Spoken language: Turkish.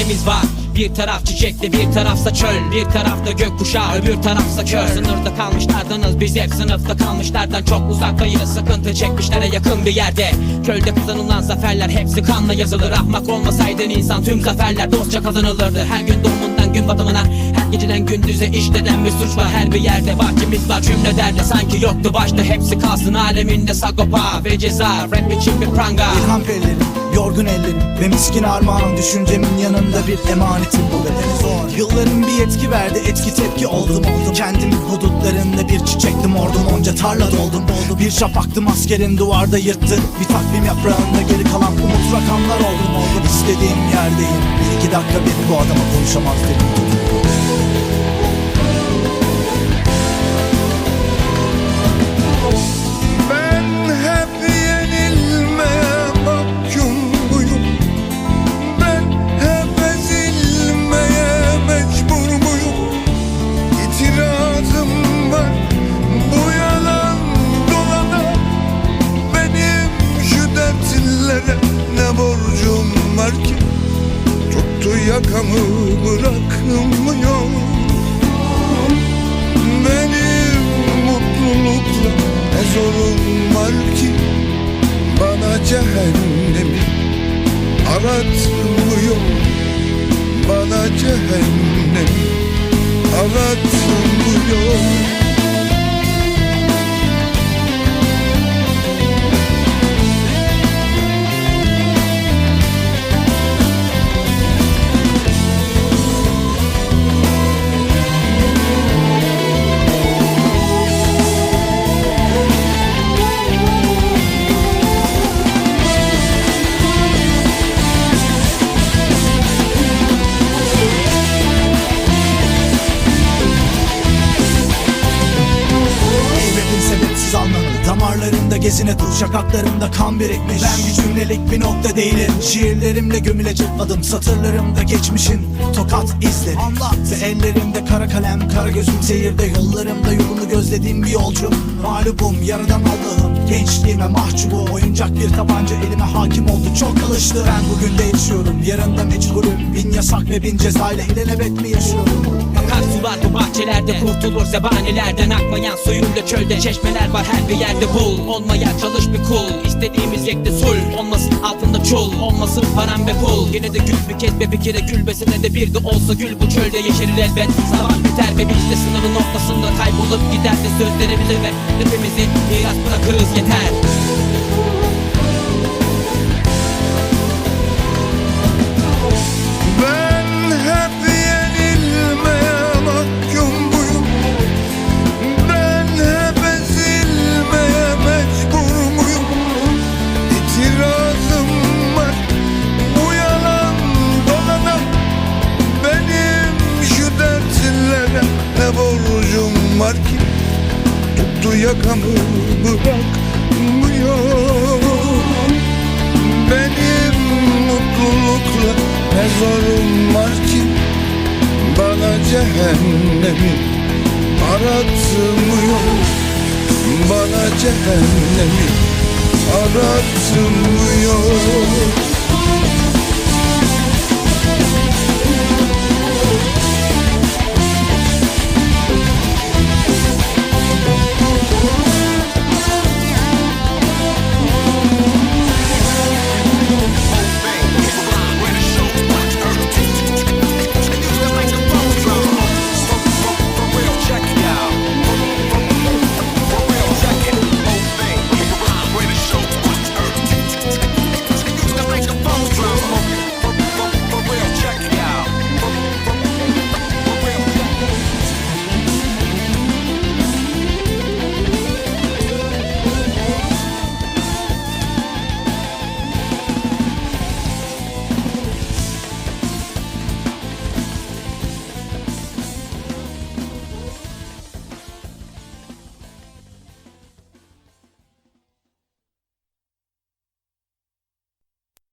ülkemiz var. Bir taraf çiçekli bir tarafsa çöl. Bir tarafta gökkuşağı öbür tarafsa kör. Sınırda kalmışlardanız biz hep sınıfta kalmışlardan Çok uzaktayız. Sıkıntı çekmişlere yakın bir yerde. Çölde kazanılan zaferler hepsi kanla yazılır. Ahmak olmasaydın insan tüm zaferler dostça kazanılırdı. Her gün doğumundan gün batımına Her geceden gündüze işlenen bir suç var. Her bir yerde bahçemiz var cümle derde Sanki yoktu başta. Hepsi kalsın aleminde Sagopa ve ceza. Rap için bir pranga. İlham ellerim, yorgun ellerim Ve miskin armağan düşüncemin yanında bir emanetim bu bedeni zor. Yılların bir yetki verdi etki tepki oldum. Oldum Kendimin hudutlarında bir çiçektim ordum Onca tarla doldum. Doldum Bir şapaktım askerin duvarda yırttı. Bir takvim yaprağında geri kalan umut rakamlar oldum oldum. İstediğim yerdeyim. Bir iki dakika bir bu adama konuşamaz dedim bırakmıyor benim mutlulukla ne zorum var ki? Bana cehennemi aratmıyor. Bana cehennemi aratmıyor 上等 Damarlarımda gezine tur şakaklarımda kan birikmiş. Ben bir cümlelik bir nokta değilim. Şiirlerimle gömülecek adım Satırlarımda geçmişin tokat izleri. Anlat. Ve ellerimde kara kalem Kara gözüm seyirde Yollarımda yolunu gözlediğim bir yolcu Mağlubum yaradan Allah'ım Gençliğime mahcubu. Oyuncak bir tabanca elime hakim oldu Çok alıştı. Ben bugün de yaşıyorum Yarın da meçhulüm. Bin yasak ve bin cezayla ilelebet mi yaşıyorum? Akarsular bu bahçelerde kurtulur zebanilerden Akmayan suyunda çölde. Çeşmeler var her bir yerde bul. Olmaya çalış bir kul. İstediğimiz yekte sul. Olmasın altında çul. Olmasın param ve pul Yine de gül bir kez be bir kere gülbesine de bir de olsa gül bu çölde yeşerir elbet. Savaş biter ve biz de sınırın noktasında kaybolup gider de sözlerimizi ve hepimizi miras bırakırız yeter yakamı bırakmıyor benim mutlulukla ne zorum var ki Bana cehennemi aratmıyor Bana cehennemi aratmıyor